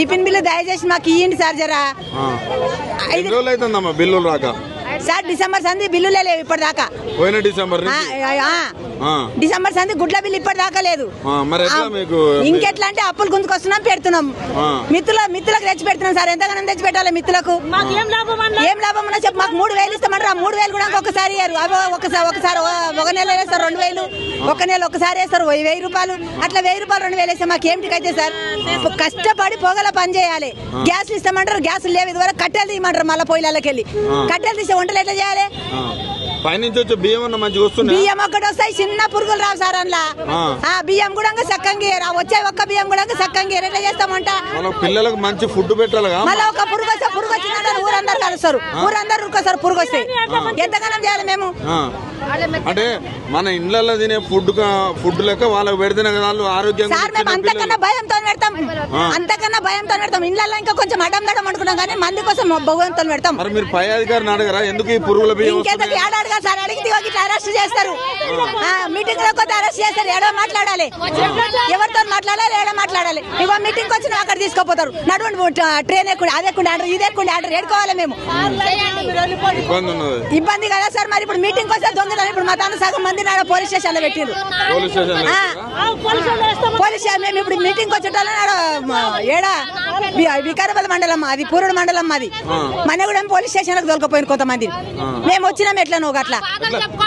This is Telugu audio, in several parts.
టిఫిన్ బిల్లు దయచేసి మాకు ఇయ్యండి సార్ జరా ఆ. రోజులు అవుతుందమ్మా బిల్లులు రాక సార్ డిసెంబర్ సంది బిల్లులే లేవు ఇప్పటిదాకా. పోయిన డిసెంబర్. డిసెంబర్ సంది గుడ్ల బిల్లు ఇప్పటిదాకా లేదు. ఆ, మరి ఎట్లా ఆ, మీకు ఇంకెట్లా అంటే అప్పులు గుంజుకొస్తున్నాం పెడుతున్నాం. ఆ. మిత్తుల మిత్తులకు తెచ్చి పెడుతున్నాం సార్. ఎంతగానో తెచ్చి పెట్టాలి మిత్తులకు? ఏం లాభం అన్న? ఉన్నా చెప్పు మాకు మూడు వేలు ఇస్తామంటారు. ఆ మూడు వేలు కూడా ఒకసారి ఇయ్యారు. అవి ఒకసారి ఒకసారి ఒక నెల వేస్తారు రెండు వేలు. ఒక నెల ఒకసారి వేస్తారు. వెయ్యి రూపాయలు. అట్లా వెయ్యి రూపాయలు రెండు వేలు వేస్తే మాకు అయితే సార్? కష్టపడి పొగల పని చేయాలి. గ్యాస్లు ఇస్తామంటారు. గ్యాసులు లేవు. ఇదివరకు కట్టెలు తీయమంటారు మళ్ళీ పొయ్యిలకి వెళ్ళి కట్టెలు తీసే వంటలు ఎట్లా చేయాలి. పైనుంచి వచ్చే బియ్యం అన్న మంచిగా వస్తున్నాయి? బియ్యం ఒక్కటి వస్తాయి చిన్న పురుగులు రావు సార్ అందులో. ఆ. బియ్యం కూడా సక్కంగా వచ్చే ఒక్క బియ్యం కూడా సక్కంగా ఎట్లా చేస్తామంట? పిల్లలకు మంచి ఫుడ్ పెట్టాలిగా? మళ్ళీ ఒక పురుగు వస్తే పురుగు వచ్చిందంటే ఊరందరు కలుస్తారు ఊరందరు ఉరుకొస్తారు పురుగు వస్తే ఎంతగానం చేయాలి మేము. అంటే మన ఇండ్లలో తినే ఫుడ్ ఫుడ్ లెక్క వాళ్ళకి పెడితేనే కదా వాళ్ళు ఆరోగ్యంగా సార్ మేము అంతకన్నా. భయంతో పెడతాం. అంతకన్నా భయంతో పెడతాం. ఇళ్ళల్లో ఇంకా కొంచెం అడ్డం దడం అనుకున్నాం కానీ మంది కోసం భగవంతుని పెడతాం. మరి మీరు పై అధికారిని అడగరా? ఎందుకు ఈ పురుగుల బియ్యం ఇంకెంత? ఏడాడుగా సార్? అడిగితే ఇట్లా అరెస్ట్ చేస్తారు. మీటింగ్లో కొత్త అరెస్ట్ చేస్తారు. ఏడో మాట్లాడాలి. ఎవరితో మాట్లాడాలి ఏడో మాట్లాడాలి. ఇగో మీటింగ్ వచ్చిన అక్కడ తీసుకుపోతారు. నడువండి ట్రైన్ ఎక్కుండి అది ఎక్కుండి ఆర్డర్ ఇది ఎక్కుండి ఆర్డర్ ఏడుకోవాలి మేము. ఇబ్బంది కదా సార్ మరి ఇప్పుడు మీటింగ్ వస్తే దొంగతనం. ఇప్పుడు మా తాను సగం మంది నాడు పోలీస్ స్టేషన్లో పెట్టిండ్రు పోలీస్ స్టేషన్ మేము ఇప్పుడు మీటింగ్ వచ్చేటోళ్ళం ఏడా? వికారాబాద్ మండలం అది పూరుడు మండలం మాది మనగూడెం పోలీస్ స్టేషన్లకు దొరకపోయింది కొంతమంది మేము వచ్చినాం ఎట్లా నువ్వు అట్లా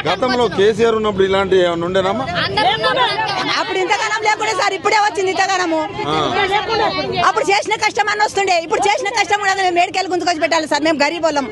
గతంలో కేసీఆర్ ఉన్నప్పుడు ఇలాంటి అప్పుడు ఇంతగానం లేకుండా సార్ ఇప్పుడే వచ్చింది ఇంతగానము. అప్పుడు చేసిన కష్టం అని వస్తుండే. ఇప్పుడు చేసిన కష్టం కూడా మేము మేడికెళ్ళి గుంతుకొచ్చి పెట్టాలి సార్. మేము గరీబ్ వాళ్ళం